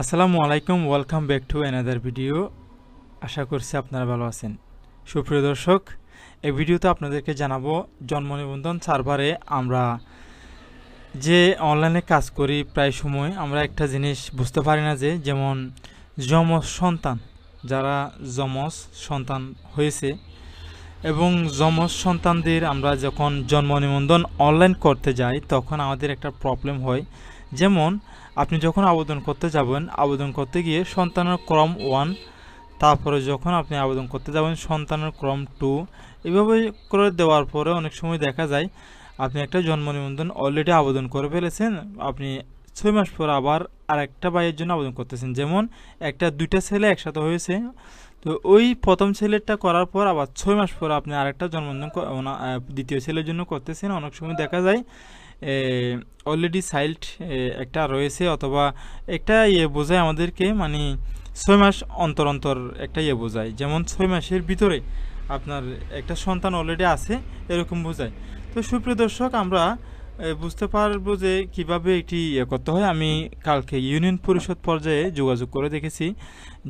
আসসালামু আলাইকুম welcome back to another video আশা করছি আপনারা ভালো আছেন। সুপ্রিয় দর্শক, এই ভিডিওতে আপনাদেরকে জানাব, জন্ম নিবন্ধন সার্ভারে আমরা যে অনলাইনে কাজ করি প্রায় সময়, আমরা একটা জিনিস বুঝতে পারি না যে, যেমন যমজ সন্তান, যারা যমজ সন্তান হয়েছে এবং যমজ সন্তানদের আমরা যখন জন্ম নিবন্ধন অনলাইন করতে যাই, তখন আমাদের একটা প্রবলেম হয়। যেমন, আপনি যখন আবেদন করতে যাবেন, আবেদন করতে গিয়ে সন্তানের ক্রম ওয়ান, তারপরে যখন আপনি আবেদন করতে যাবেন সন্তানের ক্রম টু, এভাবে করে দেওয়ার পরে অনেক সময় দেখা যায়, আপনি একটা জন্ম নিবন্ধন অলরেডি আবেদন করে ফেলেছেন, আপনি ছয় মাস পর আবার আরেকটা বাইয়ের জন্য আবেদন করতেছেন। যেমন, একটা, দুইটা ছেলে একসাথে হয়েছে, তো ওই প্রথম ছেলেরটা করার পর আবার ছয় মাস পর আপনি আরেকটা জন্মদিন দ্বিতীয় ছেলের জন্য করতেছেন। অনেক সময় দেখা যায় অলরেডি সাইল্ড একটা রয়েছে অথবা একটা ইয়ে বোঝায় আমাদেরকে মানে ছয় মাস অন্তর অন্তর একটা ইয়ে বোঝায়। যেমন ছয় মাসের ভিতরে আপনার একটা সন্তান অলরেডি আছে, এরকম বোঝায়। তো সুপ্রিয় দর্শক, আমরা বুঝতে পারব যে কীভাবে এটি ইয়ে করতে হয়। আমি কালকে ইউনিয়ন পরিষদ পর্যায়ে যোগাযোগ করে দেখেছি,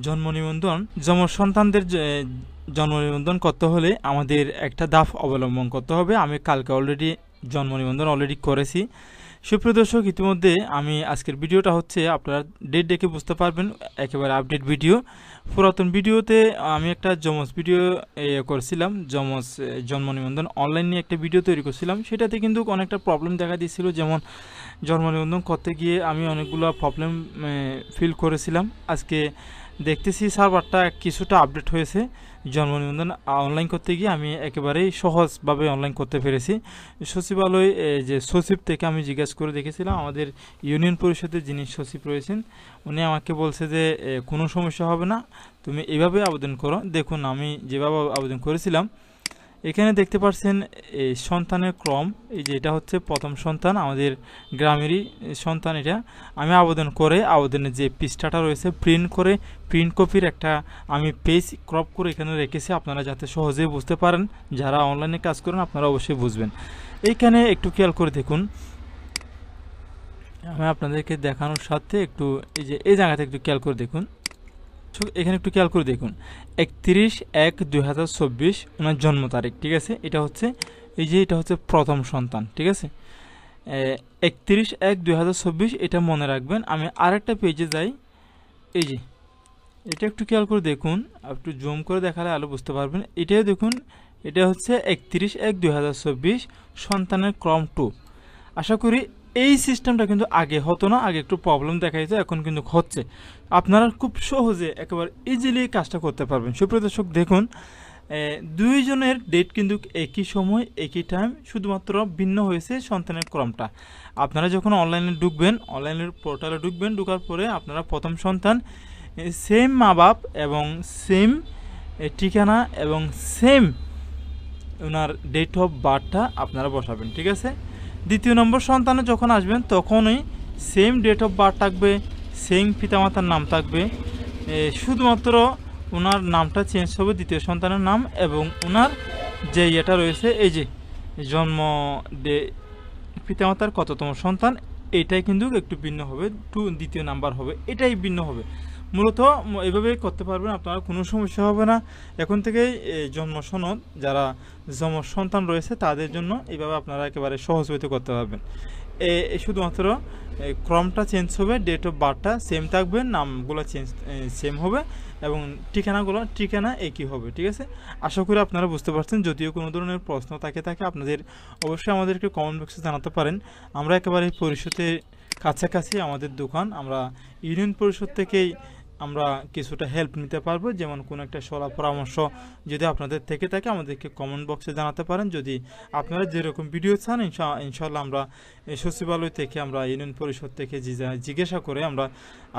জন্ম নিবন্ধন যম সন্তানদের জন্ম নিবন্ধন করতে হলে আমাদের একটা দাফ অবলম্বন করতে হবে। আমি কালকে অলরেডি জন্ম নিবন্ধন অলরেডি করেছি। সুপ্রিয় দর্শক, ইতিমধ্যে আমি আজকের ভিডিওটা হচ্ছে আপনারা ডেট দেখে বুঝতে পারবেন, একেবারে আপডেট ভিডিও পুরাতন ভিডিওতে আমি একটা জমস ভিডিও করেছিলাম জমস জন্ম নিবন্ধন অনলাইন নিয়ে একটা ভিডিও তৈরি করছিলাম। সেটাতে কিন্তু অনেকটা প্রবলেম দেখা দিয়েছিল, যেমন জন্ম নিবন্ধন করতে গিয়ে আমি অনেকগুলো প্রবলেম ফিল করেছিলাম। আজকে দেখতেছি সার্ভারটা কিছুটা আপডেট হয়েছে। জন্ম নিবন্ধন অনলাইন করতে গিয়ে আমি একেবারেই সহজভাবে অনলাইন করতে পেরেছি। সচিবালয় যে সচিব থেকে আমি জিজ্ঞাসা করে দেখেছিলাম, আমাদের ইউনিয়ন পরিষদের যিনি সচিব রয়েছেন, উনি আমাকে বলছে যে কোনো সমস্যা হবে না, তুমি এভাবে আবেদন করো। দেখুন, আমি যেভাবে আবেদন করেছিলাম এখানে দেখতে পাচ্ছেন এই সন্তানের ক্রম। এই যে এটা হচ্ছে প্রথম সন্তান, আমাদের গ্রামেরই সন্তান এটা। আমি আবেদন করে, আবেদনের যে পৃষ্ঠাটা রয়েছে প্রিন্ট করে প্রিন্ট কপির একটা আমি পেজ ক্রপ করে এখানে রেখেছি। আপনারা যাতে সহজেই বুঝতে পারেন, যারা অনলাইনে কাজ করেন, আপনারা অবশ্যই বুঝবেন। এইখানে একটু খেয়াল করে দেখুন। আমি আপনাদেরকে দেখানোর সাথে একটু, এই যে, এই জায়গাতে একটু খেয়াল করে দেখুন। এখানে একটু খেয়াল করে দেখুন। একত্রিশ এক দুই হাজার চব্বিশ ওনার জন্ম তারিখ, ঠিক আছে? এটা হচ্ছে, এই যে এটা হচ্ছে প্রথম সন্তান, ঠিক আছে? একত্রিশ এক দুই হাজার চব্বিশ, এটা মনে রাখবেন, আমি আরেকটা পেজে যাই। এই যে, এটা একটু খেয়াল করে দেখুন একটু জুম করে দেখালে আলো বুঝতে পারবেন। এটাও দেখুন, এটা হচ্ছে একত্রিশ এক দুই হাজার চব্বিশ সন্তানের ক্রম টু আশা করি এই সিস্টেমটা কিন্তু আগে হতো না, আগে একটু প্রবলেম দেখা যেত এখন কিন্তু হচ্ছে। আপনারা খুব সহজে একেবারে ইজিলি কাজটা করতে পারবেন। সুপ্রিয় দর্শক, দেখুন দুইজনের ডেট কিন্তু একই সময়, একই টাইম শুধুমাত্র ভিন্ন হয়েছে সন্তানের ক্রমটা। আপনারা যখন অনলাইনে ঢুকবেন অনলাইনের পোর্টালে ঢুকবেন, ঢুকার পরে আপনারা প্রথম সন্তান সেম মা বাপ এবং সেম ঠিকানা এবং সেম ওনার ডেট অফ বার্থটা আপনারা বসাবেন, ঠিক আছে? দ্বিতীয় নম্বর সন্তানে যখন আসবেন, তখনই সেম ডেট অফ বার্থ থাকবে সেম পিতামাতার নাম থাকবে। শুধুমাত্র ওনার নামটা চেঞ্জ হবে দ্বিতীয় সন্তানের নাম এবং ওনার যে ইয়েটা রয়েছে, এই যে জন্ম ডে পিতামাতার কততম সন্তান এইটাই কিন্তু একটু ভিন্ন হবে টু দ্বিতীয় নাম্বার হবে, এটাই ভিন্ন হবে। মূলত এভাবে করতে পারবেন, আপনার কোনো সমস্যা হবে না। এখন থেকেই জন্ম সনদ, যারা জন্ম সন্তান রয়েছে, তাদের জন্য এভাবে আপনারা একেবারে সহজ হইতে করতে পারবেন। এ শুধুমাত্র ক্রমটা চেঞ্জ হবে ডেট অফ বার্থটা সেম থাকবে, নামগুলো চেঞ্জ সেম হবে, এবং ঠিকানাগুলো, ঠিকানা একই হবে, ঠিক আছে? আশা করি আপনারা বুঝতে পারছেন, যদিও কোনো ধরনের প্রশ্ন থাকে থাকে, আপনাদের অবশ্যই আমাদেরকে কমেন্ট বক্সে জানাতে পারেন। আমরা একেবারে পরিষদের কাছাকাছি আমাদের দোকান, আমরা ইউনিয়ন পরিষদ থেকেই আমরা কিছুটা হেল্প নিতে পারব। যেমন কোনো একটা সলা পরামর্শ যদি আপনাদের থেকে থাকে, আমাদেরকে কমেন্ট বক্সে জানাতে পারেন। যদি আপনারা যেরকম ভিডিও চান ইনশাল্লাহ আমরা সচিবালয় থেকে, আমরা ইউনিয়ন পরিষদ থেকে জিজ্ঞাসা করে আমরা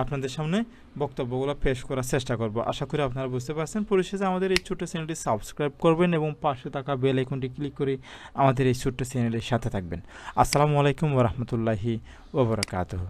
আপনাদের সামনে বক্তব্যগুলো পেশ করার চেষ্টা করব। আশা করি আপনারা বুঝতে পারছেন। পরিশেষে আমাদের এই ছোট্ট চ্যানেলটি সাবস্ক্রাইব করবেন এবং পাশে থাকা বেল আইকনটি ক্লিক করে আমাদের এই ছোট্ট চ্যানেলের সাথে থাকবেন। আসসালামু আলাইকুম ওরহমতুল্লাহি ওবরাকাতহ